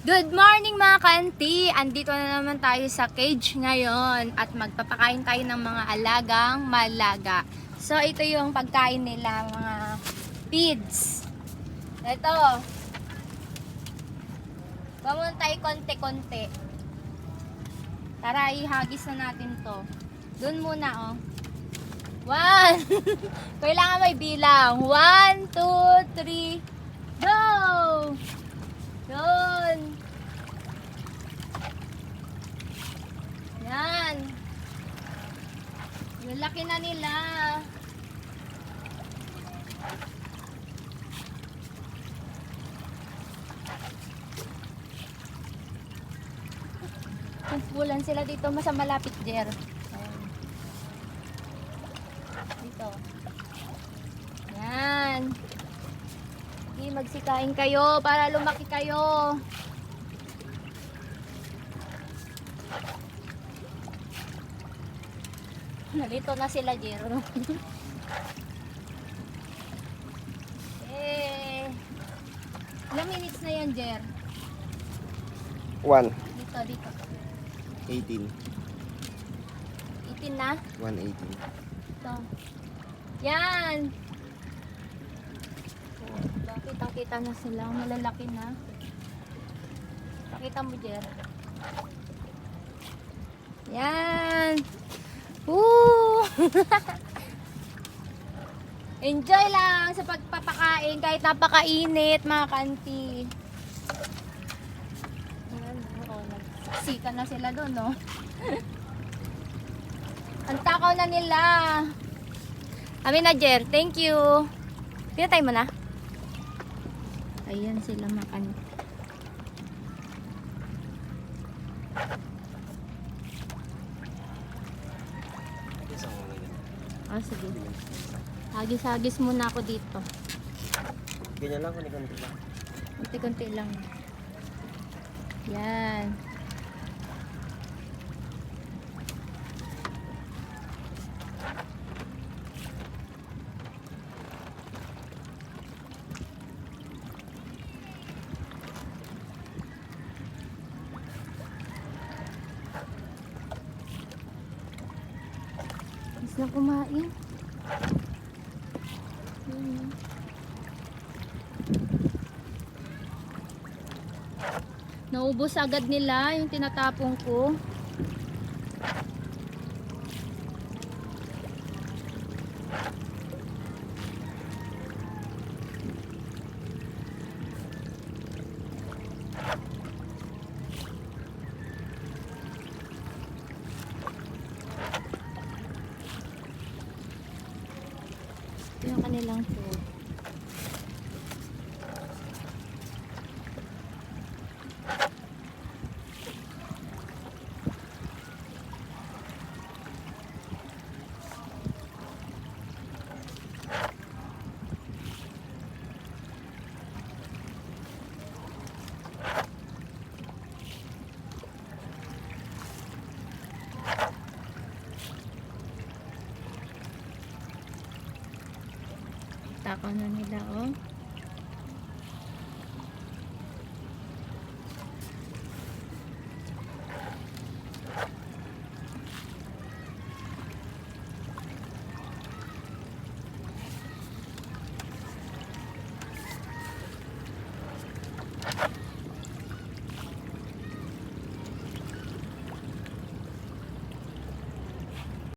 Good morning mga kanti! Andito na naman tayo sa cage ngayon at magpapakain tayo ng mga alagang malaga. So ito yung pagkain nila mga feeds. Ito. Tayo konti-konti. Tara, ihagis na natin to. Doon muna oh. One! Kailangan may bilang. One, two, three, go! Yun. Yan. Yung laki na nila. Kumpulan sila dito masa malapit, Jer. Ayan. Dito. Yan. Sige, magsikain kayo para lumaki kayo. Nalito na sila, Jero. eh, ilang minutes na yan, Jer? 1, Dito, dito. 18, 18 na? 118. Ito. Yan! Oh, Kitang-kita na sila. Malalaki na. Pakita mo, Jer. Yan! Woo! Enjoy lang sa pagpapakain kahit napakainit mga kanti. Ayan, oh, nagsika na sila doon, no? Ang takaw na nila. Amin na, Jer. Thank you. Pinatay mo na? Ayan sila makan. Ah, sige. Hagis-hagis muna ako dito. Ganyan lang, kunikanti lang. Kunti-kunti lang. Yan. Na kumain. Yun. Naubos agad nila yung tinatapong ko. Kanilang food. Takaw na nila, oh. you